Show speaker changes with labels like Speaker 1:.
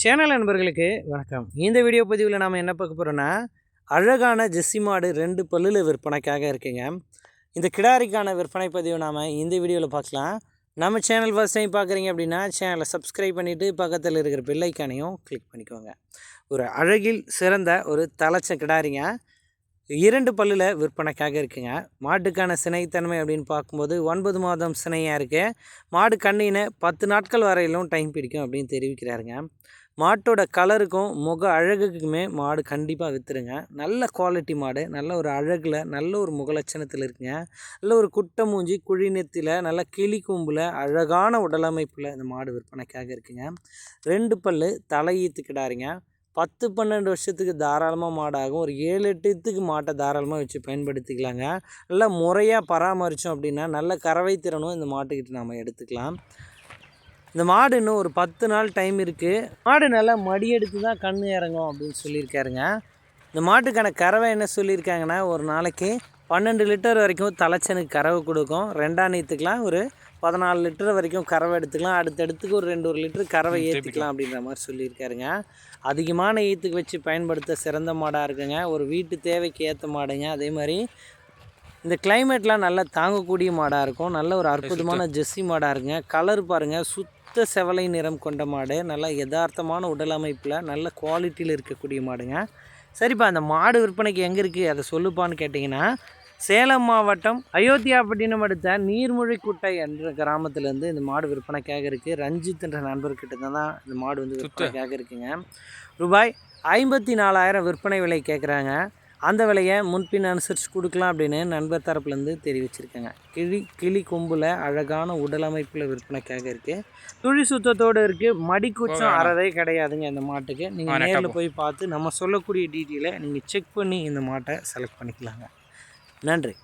Speaker 1: Channel நண்பர்களுக்கு வணக்கம். இந்த வீடியோ பதிவில் நாம் என்ன பார்க்க போகிறோன்னா அழகான ஜெஸ்ஸி மாடு ரெண்டு பல்லில் விற்பனைக்காக இருக்குங்க. இந்த கிடாரிக்கான விற்பனை பதிவு நாம் இந்த வீடியோவில் பார்க்கலாம். நம்ம சேனல் ஃபஸ்ட் டைம் பார்க்குறீங்க அப்படின்னா சேனலை சப்ஸ்கிரைப் பண்ணிவிட்டு பக்கத்தில் இருக்கிற பெல்லைக்கானையும் கிளிக் பண்ணிக்கோங்க. ஒரு அழகில் சிறந்த ஒரு தலைச்ச கிடாரிங்க. இரண்டு பல்லில் விற்பனைக்காக இருக்குங்க. மாட்டுக்கான சினைத்தன்மை அப்படின்னு பார்க்கும்போது ஒன்பது மாதம் சினையாக இருக்குது மாடு கண்ணினை பத்து நாட்கள் வரையிலும் டைம் பிடிக்கும் அப்படின்னு தெரிவிக்கிறாருங்க. மாட்டோட கலருக்கும் முக அழகுக்குமே மாடு கண்டிப்பாக விற்றுருங்க நல்ல குவாலிட்டி மாடு. நல்ல ஒரு அழகில் நல்ல ஒரு முகலட்சணத்தில் இருக்குங்க. நல்ல ஒரு குட்டை மூஞ்சி குழிநெத்தில் நல்ல கிளி கொம்பில் அழகான உடலமைப்பில் இந்த மாடு விற்பனைக்காக இருக்குங்க. ரெண்டு பல்லு தலையீத்து கிடாருங்க பத்து பன்னெண்டு வருஷத்துக்கு தாராளமாக மாடாகும். ஒரு ஏழு எட்டுத்துக்கு மாட்டை தாராளமாக வச்சு பயன்படுத்திக்கலாங்க. நல்லா முறையாக பராமரித்தோம் அப்படின்னா நல்ல கறவை திறனும் இந்த மாட்டுக்கிட்ட நம்ம எடுத்துக்கலாம். இந்த மாடு இன்னும் ஒரு பத்து நாள் டைம் இருக்குது மாடு நல்லா மடி எடுத்து தான் கண் இறங்கும் அப்படின்னு சொல்லியிருக்காருங்க. இந்த மாட்டுக்கான கறவை என்ன சொல்லியிருக்காங்கன்னா ஒரு நாளைக்கு பன்னெண்டு லிட்டர் வரைக்கும் தலைச்சனுக்கு கறவை கொடுக்கும். ரெண்டாம் நீத்துக்கெலாம். ஒரு பதினாலு லிட்டர் வரைக்கும் கறவை எடுத்துக்கலாம். அடுத்தடுத்துக்கு ஒரு ரெண்டு ஒரு லிட்டர் கறவை ஏற்றிக்கலாம் அப்படின்ற மாதிரி சொல்லியிருக்காருங்க. அதிகமான ஈத்துக்கு வச்சு பயன்படுத்த சிறந்த மாடாக இருக்குங்க. ஒரு வீட்டு தேவைக்கு ஏற்ற மாடுங்க. அதே மாதிரி இந்த கிளைமேட்லாம் நல்லா தாங்கக்கூடிய மாடாக இருக்கும். நல்ல ஒரு அற்புதமான ஜெஸ்ஸி மாடாக இருக்குங்க. கலர் பாருங்கள் சுத்த செவலை நிறம் கொண்ட மாடு. நல்ல யதார்த்தமான உடல் அமைப்பில் நல்ல குவாலிட்டியில் இருக்கக்கூடிய மாடுங்க. சரிப்பா அந்த மாடு விற்பனைக்கு எங்கே இருக்குது அதை சொல்லுப்பான்னு கேட்டிங்கன்னா சேலம் மாவட்டம் அயோத்தியாப்பட்டினம் அடுத்த நீர்மொழிக்குட்டை என்ற கிராமத்துலேருந்து இந்த மாடு விற்பனைக்காக இருக்குது ரஞ்சித் என்ற நண்பர்கிட்ட தான் இந்த மாடு வந்து விற்பனைக்காக இருக்குங்க. ரூபாய் ஐம்பத்தி நாலாயிரம் விற்பனை விலை கேட்குறாங்க அந்த விலையை முன்பின் அனுசரித்து கொடுக்கலாம் அப்படின்னு நண்பர் தரப்புலேருந்து தெரிவிச்சிருக்காங்க. கிளி கிளி கொம்பில் அழகான உடலமைப்பில் விற்பனைக்காக இருக்குது துளி சுத்தத்தோடு இருக்குது மடிக்குச்சம் அறவே கிடையாதுங்க இந்த மாட்டுக்கு. நீங்கள் நேரில் போய் பார்த்து நம்ம சொல்லக்கூடிய டீட்டெயிலை நீங்கள் செக் பண்ணி இந்த மாட்டை செலக்ட் பண்ணிக்கலாங்க. நன்றி.